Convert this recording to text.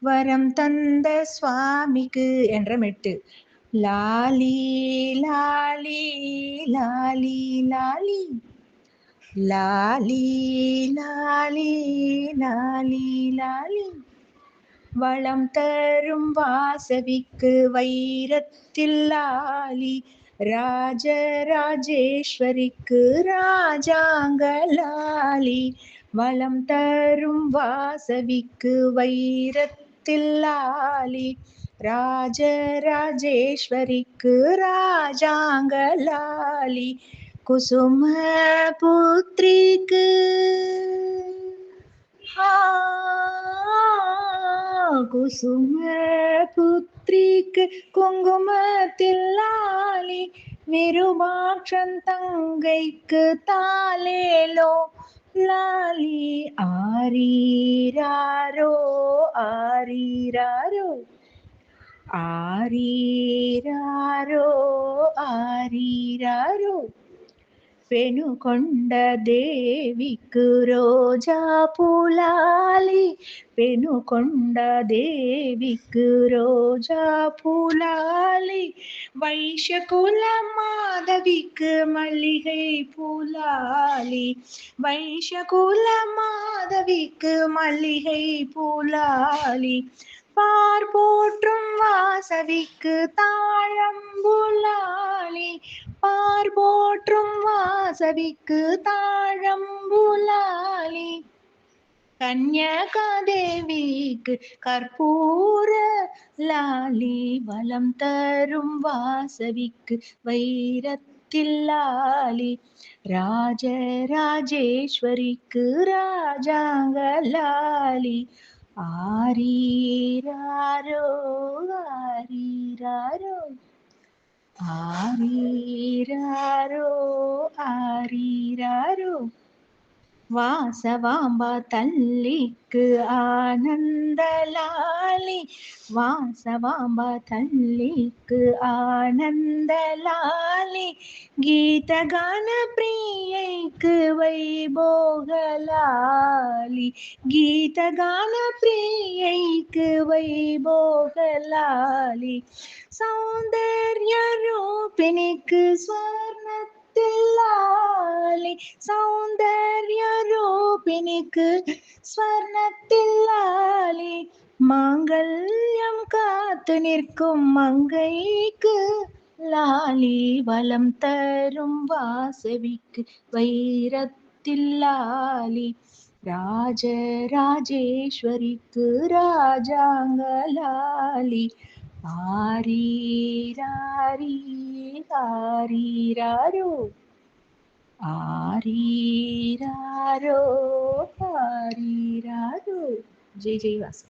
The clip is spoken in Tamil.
வரம் தந்த சுவாமிக்கு என்ற மெட்டு. லாலி லாலி லாலி லாலி. லாலி லாலி லாலி லாலி. வளம் தரும் வாசவிக்கு வைரத்தில் லாலி. ராஜராஜேஸ்வரிக்கு ராஜாங்கலாலி வளம் தரும் வாசவிக்கு வைரத்தில் லாலி ராஜராஜேஸ்வரிக்கு ராஜாங்கலாலி குசும புத்திரிக்கு குசும புத்திரிக்கு குங்குமத்தில் லாலி விருபாட்சன் தங்கைக்கு தாலேலோ லாலி ஆரீராரோ. ആരീരാരോ? ആരീരാരോ ആരീരാരോ? పెనుకొండ దేవికు రోజా పూలాలి పెనుకొండ దేవికు రోజా పూలాలి வைஷகுல மாதவிக்கு மல்லிகை பூலாலி வைஷகுல மாதவிக்கு மல்லிகை பூலாலி பார் போற்றும் வாசவிக்கு தாழம்புலாலி பார் போற்றும் வாசவிக்கு தாழம்புலாலி கன்யகாதேவிக்கு கற்பூர லாலி. வலம் தரும் வாசவிக்கு வைரத்தில் லாலி. ராஜராஜேஸ்வரிக்கு ராஜாங்க லாலி. ஆரீராரோ ஆரீராரோ. ஆரீராரோ ஆரீராரோ வாசவாம்பா தல்லிக்கு ஆனந்தலாலி வாசவாம்பா தல்லிக்கு ஆனந்தலாலி ಗೀತಗಾನ ಪ್ರಿಯೈಕ್ ವೈಭೋಗಲಾಲಿ ಗೀತಗಾನ ಪ್ರಿಯೈಕ್ ವೈಭೋಗಲಾಲಿ ಸೌಂದರ್ಯ ರೂಪಿಣಿಕ್ സ്വർണത്തില്ലാലി സൗന്ദര്യ രൂപിണിക്ക് സ്വർണത്തില്ലാലി മാംഗല്യം കാത്തു നിൽക്കും മങ്കൈക്ക് லாலி வலம் தரும் வாசவிக்கு வைரத்தில் லாலி. ராஜ ராஜராஜேஸ்வரிக்கு ராஜாங்கலாலி ஆரீராரி ஆரீராரோ ஆரீராரோ ஆரீராரோ ஜெய் ஜெய் வாசு